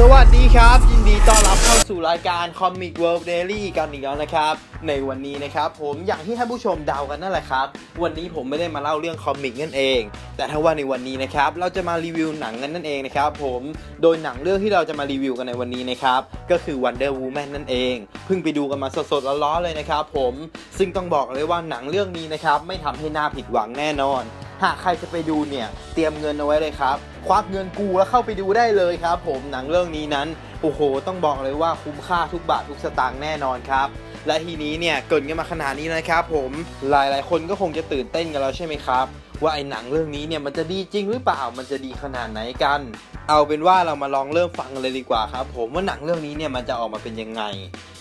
สวัสดีครับ ยินดีต้อนรับเข้าสู่รายการ Comic World Daily กันอีกแล้วนะครับ ในวันนี้นะครับ ผมอย่างที่ท่านผู้ชมเดากันนั่นแหละครับ วันนี้ผมไม่ได้มาเล่าเรื่องคอมิกนั่นเอง แต่ถ้าว่าในวันนี้นะครับ เราจะมารีวิวหนังกันนั่นเองนะครับ ผมโดยหนังเรื่องที่เราจะมารีวิวกันในวันนี้นะครับ ก็คือ Wonder Woman นั่นเองเพิ่งไปดูกันมาสดๆร้อนๆเลยนะครับ ผมซึ่งต้องบอกเลยว่าหนังเรื่องนี้นะครับไม่ทำให้หน้าผิดหวังแน่นอน หากใครจะไปดูเนี่ย เตรียมเงินเอาไว้เลยครับ ควักเงินกูแล้วเข้าไปดูได้เลยครับ ผมหนังเรื่องนี้นั้น โอ้โห ต้องบอกเลยว่าคุ้มค่าทุกบาททุกสตางค์แน่นอนครับ และทีนี้เนี่ยเกินกันมาขนาดนี้นะครับผมหลายๆ คนก็คงจะตื่นเต้นกันแล้วใช่ไหมครับว่าไอ้หนังเรื่องนี้เนี่ยมันจะดีจริงหรือเปล่า มันจะดีขนาดไหนกัน เอาเป็นว่าเรามาลองเริ่มฟังเลยดีกว่าครับ ผมว่าหนังเรื่องนี้เนี่ยมันจะออกมาเป็นยังไง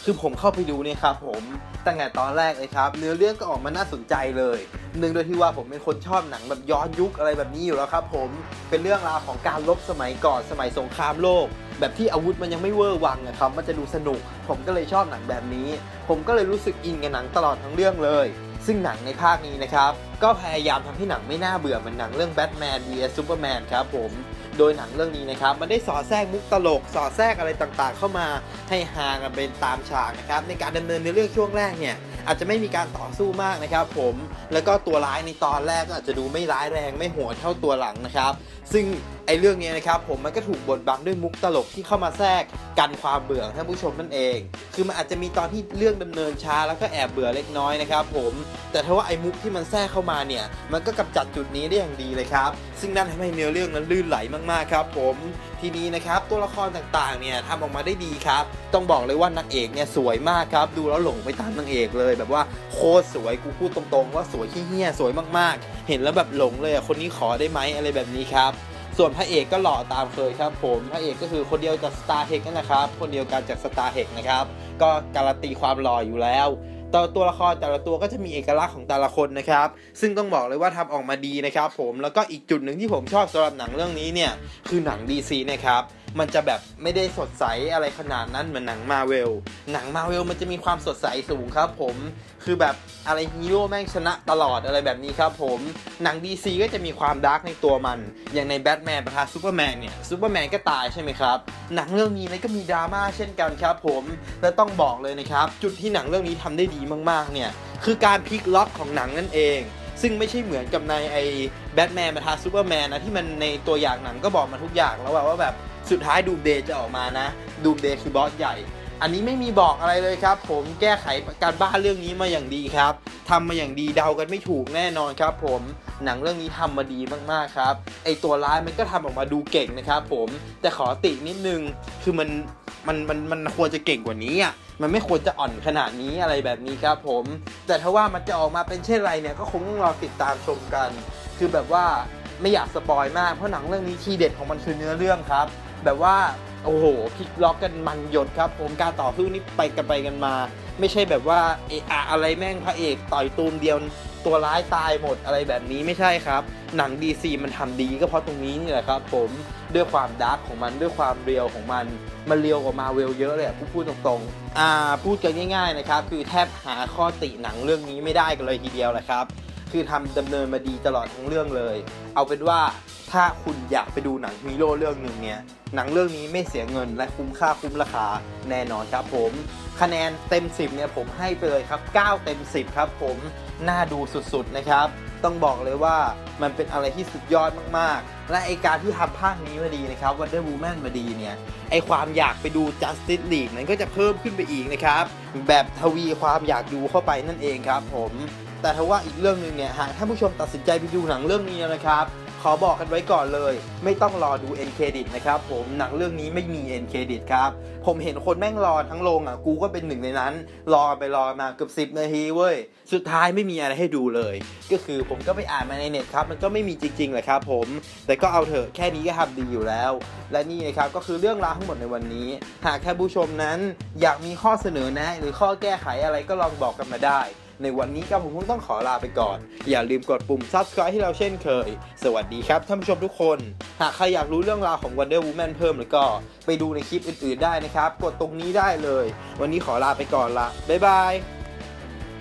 คือผมเข้าไปดูเนี่ยครับผมตั้งแต่ตอนแรกเลยครับ เนื้อเรื่องก็ออกมาน่าสนใจเลย เนื่องด้วยที่ว่าผมเป็นคนชอบหนังแบบย้อนยุคอะไรแบบนี้อยู่แล้วครับผมเป็นเรื่องราวของการลบสมัยก่อนสมัยสงครามโลก แบบที่อาวุธมันยังไม่เวอร์วังนะครับมันจะดูสนุก ผมก็เลยชอบหนังแบบนี้ ผมก็เลยรู้สึกอินกับหนังตลอดทั้งเรื่องเลย ซึ่งหนังในภาคนี้นะครับก็พยายามทำให้หนังไม่น่าเบื่อเหมือนหนังเรื่องแบทแมน vs ซูเปอร์แมนครับผมโดยหนังเรื่องนี้นะครับมันได้สอดแทรกมุกตลก สอดแทรกอะไรต่างๆ เข้ามาให้ฮากันเป็นตามฉากนะครับในการดำเนินในเรื่องช่วงแรกเนี่ย อาจจะไม่มีการต่อสู้มากนะครับผมแล้วก็ตัวร้ายในตอนแรกก็อาจจะดูไม่ร้ายแรงไม่โหดเท่าตัวหลังนะครับ ซึ่งไอ้เรื่องนี้นะครับผมมันก็ถูกบดบังด้วยมุกตลกที่เข้ามาแทรก กันความเบื่อท่านผู้ชมนั่นเอง คือมันอาจจะมีตอนที่เรื่องดำเนินช้าแล้วก็แอบเบื่อเล็กน้อยนะครับผมแต่ถ้าว่าไอ้มุกที่มันแทรกเข้ามาเนี่ยมันก็กำจัดจุดนี้ได้อย่างดีเลยครับ ซึ่งนั่นทำให้เนื้อเรื่องนั้นลื่นไหลมากๆครับ ผมทีนี้นะครับตัวละครต่างๆเนี่ยทำออกมาได้ดีครับ ต้องบอกเลยว่านางเอกเนี่ยสวยมากครับ ดูแล้วหลงไปตามนางเอกเลย แบบว่าโคตรสวยกูพูดตรงๆ ว่าสวยขี้เหี้ยสวยมากๆ เห็นแล้วแบบหลงเลยอะคนนี้ขอได้ไหมอะไรแบบนี้ครับ ส่วนพระเอกก็หล่อตามเคยครับผมพระเอกก็คือคนเดียวจาก Star h e c h นั่นนะครับ คนเดียวกันจาก Star h e ฮกนะครับก็การันตีความหล่ออยู่แล้วตัวตัวละครแต่ละตัวก็จะมีเอกลักษณ์ของแต่ละคนนะครับ ซึ่งต้องบอกเลยว่าทำออกมาดีนะครับ ผมแล้วก็อีกจุดหนึ่งที่ผมชอบสำหรับหนังเรื่องนี้เนี่ยคือหนัง DC นะครับ มันจะแบบไม่ได้สดใสอะไรขนาดนั้นเหมือนหนังมาเวล หนังมาเวลมันจะมีความสดใสสูงครับผม คือแบบอะไรฮีโร่แม่งชนะตลอดอะไรแบบนี้ครับผม หนัง DC ก็จะมีความดาร์กในตัวมัน อย่างในแบทแมนประทาซูเปอร์แมนเนี่ยซูเปอร์แมนก็ตายใช่ไหมครับ หนังเรื่องนี้ก็มีดราม่าเช่นกันครับผม และต้องบอกเลยนะครับ จุดที่หนังเรื่องนี้ทำได้ดีมากๆเนี่ย คือการพลิกล็อกของหนังนั่นเอง ซึ่งไม่ใช่เหมือนกับในไอ้แบทแมนประทาซูเปอร์แมนนะที่มันในตัวอย่างหนังก็บอกมาทุกอย่างแล้วว่าแบบสุดท้ายดูเดย์จะออกมานะดูเดย์คือบอสใหญ่ อันนี้ไม่มีบอกอะไรเลยครับ ผมแก้ไขการบ้านเรื่องนี้มาอย่างดีครับทำมาอย่างดีเดากันไม่ถูกแน่นอนครับ ผมหนังเรื่องนี้ทำมาดีมากๆครับไอตัวร้ายมันก็ทำออกมาดูเก่งนะครับ ผมแต่ขอตินิดนึงคือมัน มันมันมันควรจะเก่งกว่านี้อะมันไม่ควรจะอ่อนขนาดนี้อะไรแบบนี้ครับผม แต่ถ้าว่ามันจะออกมาเป็นเช่นไรเนี่ยก็คงต้องรอติดตามชมกัน คือแบบว่าไม่อยากสปอยมากเพราะหนังเรื่องนี้ทีเด็ดของมันคือเนื้อเรื่องครับ แบบว่าโอ้โหพลิกล็อกกันมันหยดครับ ผมการต่อสู้นี่ไปกันไปกันมา ไม่ใช่แบบว่าเอะอะอะไรแม่งพระเอกต่อยตูมเดียว ตัวร้ายตายหมดอะไรแบบนี้ไม่ใช่ครับ หนัง DC มันทำดีก็เพราะตรงนี้นี่แหละครับผมด้วยความดาร์กของมันด้วยความเรียวของมัน มันเรียวกว่ามาเวลเยอะเลยพูดพูดตรงๆอ่าพูดกันง่ายๆนะครับคือแทบหาข้อติหนังเรื่องนี้ไม่ได้กันเลยทีเดียวแหละครับ คือทำดำเนินมาดีตลอดทั้งเรื่องเลย เอาเป็นว่าถ้าคุณอยากไปดูหนังฮีโร่เรื่องหนึ่งเนี่ยหนังเรื่องนี้ไม่เสียเงินและคุ้มค่าคุ้มราคาแน่นอนครับผม คะแนนเต็ม 10เนี่ยผมให้ไปเลยครับ 9 เต็ม 10 ครับผม น่าดูสุดๆนะครับ ต้องบอกเลยว่ามันเป็นอะไรที่สุดยอดมากๆ และไอการที่ทำภาคนี้มาดีนะครับ Wonder Woman มาดีเนี่ย ไอความอยากไปดู Justice League นั้นก็จะเพิ่มขึ้นไปอีกนะครับ แบบทวีความอยากดูเข้าไปนั่นเองครับผม แต่ถ้าว่าอีกเรื่องหนึ่งเนี่ยหากท่านผู้ชมตัดสินใจไปดูหนังเรื่องนี้นะครับ ขอบอกกันไว้ก่อนเลย ไม่ต้องรอดู end credit นะครับผมหนังเรื่องนี้ไม่มี end credit ครับ ผมเห็นคนแม่งรอทั้งโรงอะกูก็เป็นหนึ่งในนั้น รอไปรอมาเกือบ10นาทีเว้ย สุดท้ายไม่มีอะไรให้ดูเลย ก็คือผมก็ไปอ่านมาในเน็ตครับ มันก็ไม่มีจริงๆแหละครับผม แต่ก็เอาเถอะแค่นี้ก็ทำดีอยู่แล้ว และนี่นะครับก็คือเรื่องราวทั้งหมดในวันนี้ หากท่านผู้ชมนั้น อยากมีข้อเสนอแนะ หรือข้อแก้ไขอะไรก็ลองบอกกันมาได้ ในวันนี้ครับผมคงต้องขอลาไปก่อน อย่าลืมกดปุ่ม subscribe ให้เราเช่นเคย สวัสดีครับท่านผู้ชมทุกคน หากใครอยากรู้เรื่องราวของ Wonder Woman เพิ่มหรือก็ไปดูในคลิปอื่นๆได้นะครับ กดตรงนี้ได้เลย วันนี้ขอลาไปก่อนละบ๊ายบาย